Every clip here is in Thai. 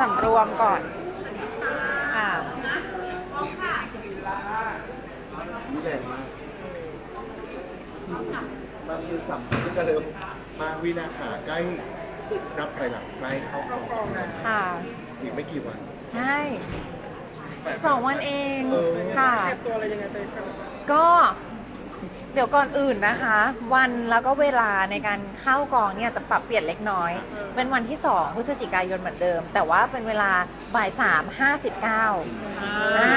สำรวมก่อนค่ะนี่แรงมากมันคือสัมพันธ์กันเลยมาวินาขาใกล้รับไถหลังใกล้เข้ากองแล้วค่ะ อีกไม่กี่วัน ใช่ สองวันเอง เออ ค่ะตัวอะไรยังไงไปครับ ก็ เดี๋ยวก่อนอื่นนะคะ วันแล้วก็เวลาในการเข้ากองเนี่ยจะปรับเปลี่ยนเล็กน้อย เป็นวันที่ 2 พฤศจิกายนเหมือนเดิม แต่ว่าเป็นเวลาบ่ายสามห้าสิบเก้าอ่า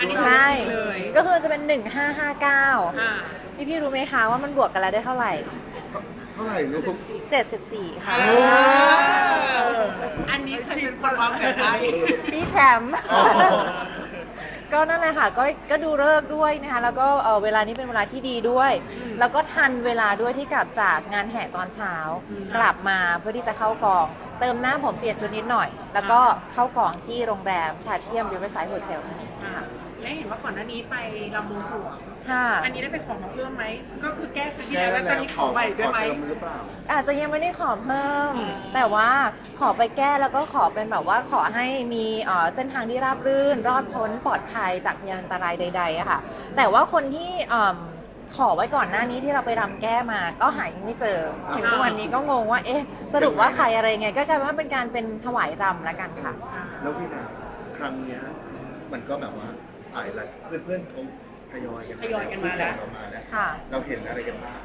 อันนี้ใช่เลยก็คือจะเป็น1559อ่าพี่พี่ๆรู้ไหมคะว่ามันบวกกันแล้วได้เท่าไหร่เท่าไหร่ลูก74ค่ะเอออันนี้ใครเป็นคนวางแผนให้พี่แชมป์อ๋อ ก็นั่นแหละค่ะก็ก็ดูเลิกษ์ด้วยนะคะแล้วก็เอ่อเวลานี้เป็นเวลาที่ดีด้วยแล้วก็ทันเวลาด้วยที่กลับจากงานแห่ตอนเช้ากลับมาเพื่อที่จะเข้ากอง เติมหน้าผมเปลี่ยนชุดนิดหน่อย แล้วก็เข้ากองที่โรงแรมชาเทียมริเวอร์ไซด์โฮเทล อ่า และเห็นว่าก่อนหน้านี้ไปรำบวงสรวงค่ะ อันนี้ได้ไปขอมาเพิ่มไหม ก็คือแก้ครั้งที่แล้วแล้วตอนนี้ขอใหม่ด้วยไหม ขอเติมหรือเปล่า อาจจะยังไม่ได้ขอเพิ่มอืมแต่ว่าขอไปแก้แล้วก็ขอเป็นแบบว่าขอให้มีเอ่อเส้นทางที่ราบรื่น รอดพ้นปลอดภัยจากพยานอันตรายใดๆอะค่ะ แต่ว่าคนที่เอิ่มขอไว้ก่อนหน้านี้ที่เราไปรำแก้มาก็หายังไม่เจอถึงทุกวันนี้ก็งงว่าเอ๊ะสรุปว่าใครอะไรไง ก็กลายเป็นว่าเป็นการเป็นถวายรำแล้วกันค่ะ แล้ววินาครั้งเนี้ยมันก็แบบว่า หลายหลายเพื่อนๆเขาทยอยกันทยอยกันมาแล้วผู้ข่งเรมาแล้วค่ะเราเห็นอะไรกันบ้าง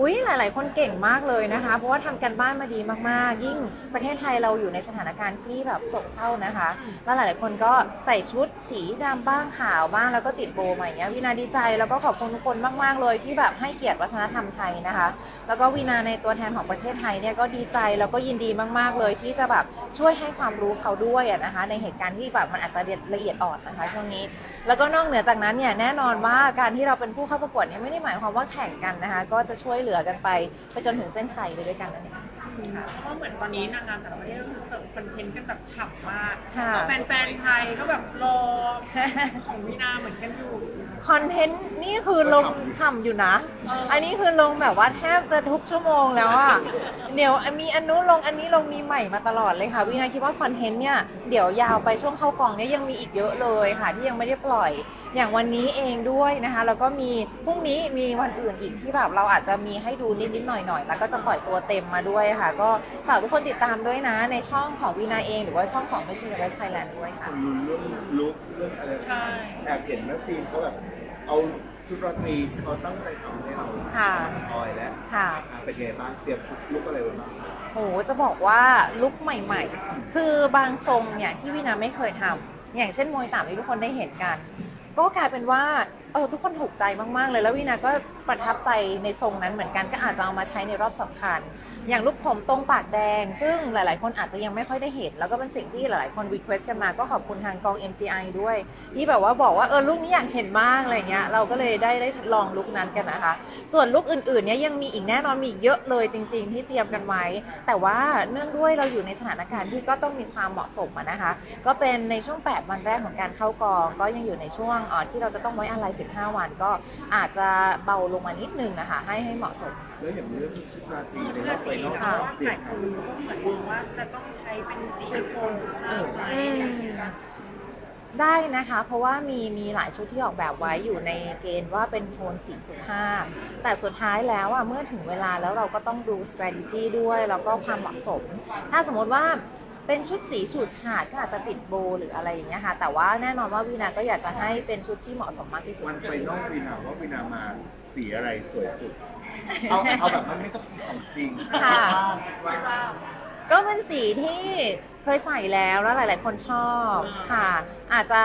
อุ้ยหลาย ๆ คนเก่งมากเลยนะคะ เพราะว่าทำกันบ้านมาดีมาก ๆ ยิ่งประเทศไทยเราอยู่ในสถานการณ์ที่แบบโศกเศร้านะคะ แล้วหลาย ๆ คนก็ใส่ชุดสีดำบ้างขาวบ้างแล้วก็ติดโบว์มาอย่างเงี้ยวินาดีใจแล้วก็ขอบคุณทุกคนมาก ๆ เลยที่แบบให้เกียรติวัฒนธรรมไทยนะคะ แล้วก็วินาในตัวแทนของประเทศไทยเนี่ยก็ดีใจแล้วก็ยินดีมาก ๆ เลยที่จะแบบช่วยให้ความรู้เขาด้วยนะคะ ในเหตุการณ์ที่แบบมันอาจจะละเอียดอ่อนนะคะช่วงนี้ แล้วก็นอกเหนือจากนั้นเนี่ยแน่นอนว่าการที่เราเป็นผู้เข้าประกวดเนี่ยไม่ได้หมายความว่าแข่งกันนะคะ ก็จะช่วยเหลือกันไปไปจนถึงเส้นชัยไปด้วยกันนั่นเอง เพราะเหมือนตอนนี้นางงามแต่ละประเทศก็คือเสิร์ฟคอนเทนต์กันแบบฉ่ำมากค่ะ แล้วแฟนๆไทยก็แบบรอของวีนาเหมือนกันอยู่ คอนเทนต์นี่คือลงฉ่ำอยู่นะเอออัอันนี้คือลงแบบว่าแทบจะทุกชั่วโมงแล้วอะเดี๋ยวมีอันนู้นลงอันนี้ลงมีใหม่มาตลอดเลยค่ะวินาคิดว่าคอนเทนต์เนี่ยเดี๋ยวยาวไปช่วงเข้ากองเนี่ยยังมีอีกเยอะเลยค่ะ ที่ยังไม่ได้ปล่อย อย่างวันนี้เองด้วยนะคะ แล้วก็มีพรุ่งนี้มีวันอื่นอีกที่แบบเราอาจจะมีให้ดูนิดๆหน่อยๆแล้วก็จะปล่อยตัวเต็มมาด้วยค่ะ ก็ฝากทุกคนติดตามด้วยนะในช่องของวีนาเอง หรือว่าช่องของ Miss Universe Thailand ด้วยคค่ะนลุ้นเรื่องลุกเรื่องอะไรใช่ แอบเห็นแม่ฟิล์มเขาแบบ เอาชุดราตรีที่เขาตั้งใจทำให้เราค่ะ มาสปอยแล้วค่ะเป็นไงบ้างเตรียมชุดลุกอะไรไว้บ้าง โหจะบอกว่าลุคใหม่ ๆ คือบางทรงเนี่ยที่วินาไม่เคยทำอย่างเช่นมวยต่ำที่ทุกคนได้เห็นกัน ก็กลายเป็นว่าเออทุกคนถูกใจมากๆเลยแล้ววินาก็ประทับใจในทรงนั้นเหมือนกันก็อาจจะเอามาใช้ในรอบสำคัญ อย่างลูกผมตรงปากแดง ซึ่งหลาย ๆ คนอาจจะยังไม่ค่อยได้เห็น แล้วก็เป็นสิ่งที่หลาย ๆ คนรีเควสกันมาก็ขอบคุณทางกอง MGI ด้วย ที่แบบว่าบอกว่าเออลูกนี้อยากเห็นมากอะไรเงี้ยเราก็เลยได้ได้ลองลุกนั้นกันนะคะ ส่วนลุกอื่น ๆ เนี่ยยังมีอีกแน่นอนมีอีกเยอะเลยจริง ๆ ที่เตรียมกันไว้ แต่ว่าเนื่องด้วยเราอยู่ในสถานการณ์ที่ก็ต้องมีความเหมาะสมนะคะ ก็เป็นในช่วง 8 วันแรกของการเข้ากอง ก็ยังอยู่ในช่วงออที่เราจะต้องไว้อะไร 15 วันก็อาจจะเบาลงมานิดนึงนะคะให้ให้เหมาะสม แล้วอย่างเรื่องชุดราตรีในชุดรอราบตไปรีนอกนะคะว่าเตรีหยลามยคครับนก็เหมือนมองว่าจะต้องใช้เป็นสีโทนสุภาพไหมอย่างเงี้ยได้นะคะเพราะว่ามีมีหลายชุดที่ออกแบบไว้อยู่ในเกณฑ์ว่าเป็นโทนสีสุภาพ แต่สุดท้ายแล้วอะเมื่อถึงเวลาแล้วเราก็ต้องดู strategy ด้วย แล้วก็ความเหมาะสม ถ้าสมมติว่า เป็นชุดสีฉูดฉาดก็อาจจะติดโบว์หรืออะไรอย่างเงี้ยค่ะ แต่ว่าแน่นอนว่าวีนาก็อยากจะให้เป็นชุดที่เหมาะสมมากที่สุดวันไปนอกวีนาว่าวีนามาสีอะไรสวยสุด เอาเอาแบบมันไม่ต้องมีของจริงค่ะ ว่าว่าก็เป็นสีที่ เคยใส่แล้วแล้วหลาย ๆ คนชอบค่ะ อาจจะ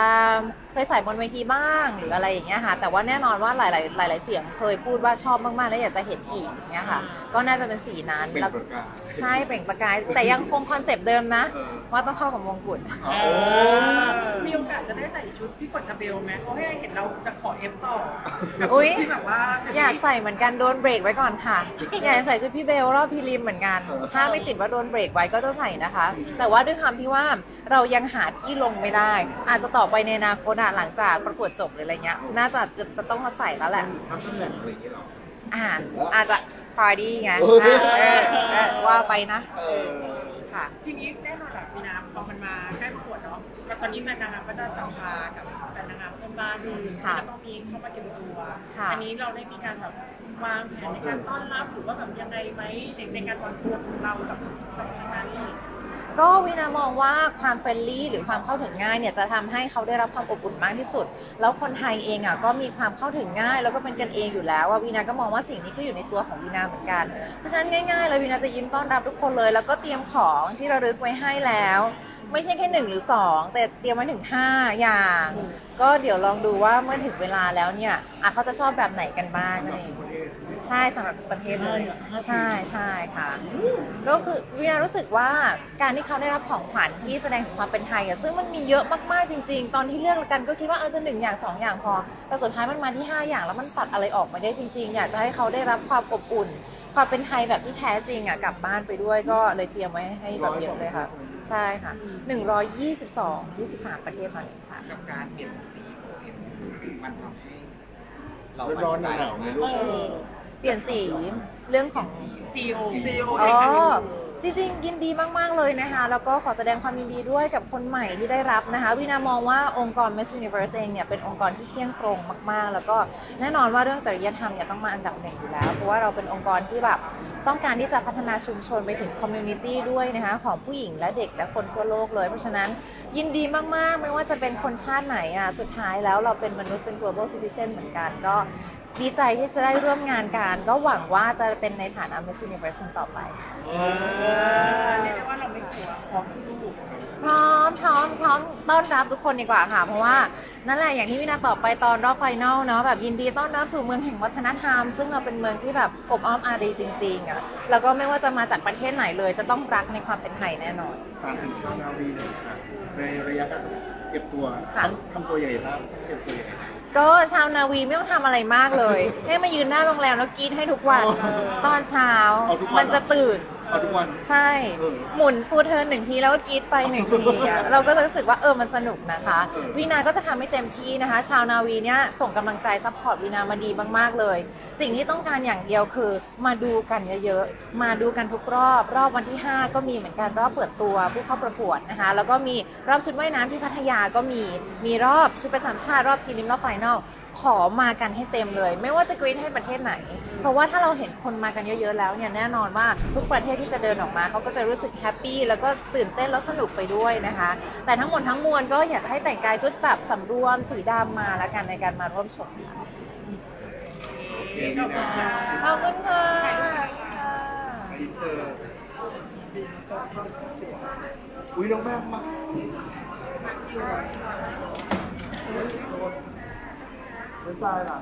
เคยใส่บนเวทีบ้างหรืออะไรอย่างเงี้ยค่ะ แต่ว่าแน่นอนว่าหลาย ๆ หลาย ๆ เสียงเคยพูดว่าชอบมาก ๆ แล้วอยากจะเห็นอีกอย่างเงี้ยค่ะ ก็น่าจะเป็นสีนั้นเป็นแล้วประกาศ ใช่เปล่งประกาย แต่ยังคงคอนเซปต์เดิมนะ เออ ว่าต้องเข้ากับมงกุฎ อ๋อเออมีโอกาสจะได้ใส่ชุดพี่กดชาเบลไหมเพราะให้เห็นเราจะขอเอฟต่อกับอุ๊ย ที่แบบว่าอยากใส่เหมือนกันโดนเบรกไว้ก่อนค่ะ อยากใส่ชุดพี่เบลรอบพีริมเหมือนกัน ถ้าไม่ติดว่าโดนเบรกไว้ก็ต้องใส่นะคะ แต่ว่าด้วยคำที่ว่าเรายังหาที่ลงไม่ได้ อาจจะต่อไปในอนาคตอะหลังจากประกวดจบหรืออะไรเงี้ยน่าจะจะจะต้องมาใส่แล้วแหละ ทำตำแหน่งอะไรอย่างเงี้ยเหรอ อ่าอาจจะพาร์ตี้ไงเอออ่าเออเออว่าไปนะเออ ค่ะ ทีนี้แน่นอนแหละพี่น้ำพอมันมาใกล้ประกวดเนาะแล้วตอนนี้แฟนนางงามก็จะจับพากับแฟนนางงามเพื่อนบ้านที่ค่ะจะต้องมีเข้ามาเตรียมตัว ค่ะ อันี้เราได้มีการแบบวางแผนในการต้อนรับหรือว่าแบบยังไงไหมในในการวางตัวของเรากับกับทางงานนี้ ก็วินามองว่าความเฟรนลี่หรือความเข้าถึงง่ายเนี่ยจะทำให้เขาได้รับความอบอุ่นมากที่สุด แล้วคนไทยเองอะก็มีความเข้าถึงง่าย แล้วก็เป็นกันเองอยู่แล้วว่าวินาก็มองว่าสิ่งนี้ก็อยู่ในตัวของวินาเหมือนกัน เพราะฉะนั้นง่ายๆเลยวินาจะยิ้มต้อนรับทุกคนเลย แล้วก็เตรียมของที่ระลึกไว้ให้แล้ว ไม่ใช่แค่หนึ่งหรือสองแต่เตรียมไว้ถึงห้าอย่าง ก็เดี๋ยวลองดูว่าเมื่อถึงเวลาแล้วเนี่ยอะเขาจะชอบแบบไหนกันบ้างนั่นเองประเทศใช่สำหรับประเทศเลยห้าสิบใช่ใช่ค่ะ ก็คือวินารู้สึกว่าการที่เขาได้รับของขวัญที่แสดงถึงความเป็นไทยอะซึ่งมันมีเยอะมากๆจริง ๆ ตอนที่เลือกกันก็คิดว่าเออจะหนึ่งอย่างสองอย่างพอ แต่สุดท้ายมันมาที่ห้าอย่างแล้วมันตัดอะไรออกมาได้จริง ๆ อยากจะให้เขาได้รับความอบอุ่น ความเป็นไทยแบบที่แท้จริงอะกลับบ้านไปด้วยก็เลยเตรียมไว้ให้แบบเยอะเลยค่ะ ใช่ค่ะ 122 23ประเทศตอนนี้ค่ะ กับการเปลี่ยนสีโอเอ็มมันทำให้เราร้อนๆหนาวๆไหมลูกเออเปลี่ยนสีเรื่องของ CEO CEO อ๋อ จริงๆยินดีมาก ๆ เลยนะคะ แล้วก็ขอแสดงความยินดีด้วยกับคนใหม่ที่ได้รับนะคะวินามองว่าองค์กร Miss Universe เองเนี่ยเป็นองค์กรที่เที่ยงตรงมาก ๆ แล้วก็แน่นอนว่าเรื่องจริยธรรมเนี่ยต้องมาอันดับหนึ่งอยู่แล้ว เพราะว่าเราเป็นองค์กรที่แบบต้องการที่จะพัฒนาชุมชนไปถึงคอมมูนิตี้ด้วยนะคะของผู้หญิงและเด็กและคนทั่วโลกเลย เพราะฉะนั้นยินดีมาก ๆ ไม่ว่าจะเป็นคนชาติไหนอะสุดท้ายแล้วเราเป็นมนุษย์เป็น global citizen เหมือนกันก็ ดีใจที่จะได้ร่วมงานกัน ก็หวังว่าจะเป็นในฐานะ Miss Universe คนต่อไปเออเรียกได้ว่าเราไม่กลัวพร้อมสู้พร้อมพร้อมพร้อมต้อนรับทุกคนดีกว่าค่ะ เพราะว่านั่นแหละอย่างที่วินาตอบไปตอนรอบไฟนอลเนาะแบบยินดีต้อนรับสู่เมืองแห่งวัฒนธรรม ซึ่งเราเป็นเมืองที่แบบอบอ้อมอารีจริงๆอะแล้วก็ไม่ว่าจะมาจากประเทศไหนเลย จะต้องรักในความเป็นไทยแน่นอน สารถึงชาวนาวีหนึ่งค่ะในระยะการเก็บตัวค่ะต้องทำตัวใหญ่บ้างต้องเก็บตัวใหญ่ ก็ชาวนาวีไม่ต้องทำอะไรมากเลย ให้มายืนหน้าโรงแรมแล้วกรีดให้ทุกวัน ตอนเช้ามันจะตื่น เอาทุกวัน ใช่ เออหมุนฟูเทิร์นหนึ่งทีแล้วก็กรีดไปหนึ่งทีอะเราก็จะรู้สึกว่าเออมันสนุกนะคะ เออ วีนาก็จะทำให้เต็มที่นะคะ ชาวนาวีเนี่ยส่งกำลังใจซัพพอร์ตวีนามาดีมากๆเลย สิ่งที่ต้องการอย่างเดียวคือ มาดูกันเยอะๆ มาดูกันทุกรอบ รอบวันที่ 5 ก็มีเหมือนกันรอบเปิดตัวผู้เข้าประกวดนะคะ แล้วก็มีรอบชุดว่ายน้ำที่พัทยาก็มีมีรอบชุดประจำชาติรอบพรีลิมรอบไฟนอล ขอมากันให้เต็มเลย ไม่ว่าจะกรีดให้ประเทศไหน เพราะว่าถ้าเราเห็นคนมากันเยอะๆแล้วเนี่ยแน่นอนว่าทุกประเทศที่จะเดินออกมาเขาก็จะรู้สึกแฮปปี้แล้วก็ตื่นเต้นแล้วสนุกไปด้วยนะคะ แต่ทั้งหมดทั้งมวลก็อยากจะให้แต่งกายชุดแบบสำรวมสีดำมาแล้วกันในการมาร่วมชมค่ะโอเคนี่นะขอบคุณค่ะอินเตอร์อุ้ยน้องแม่มา ไม่ตายล่ะ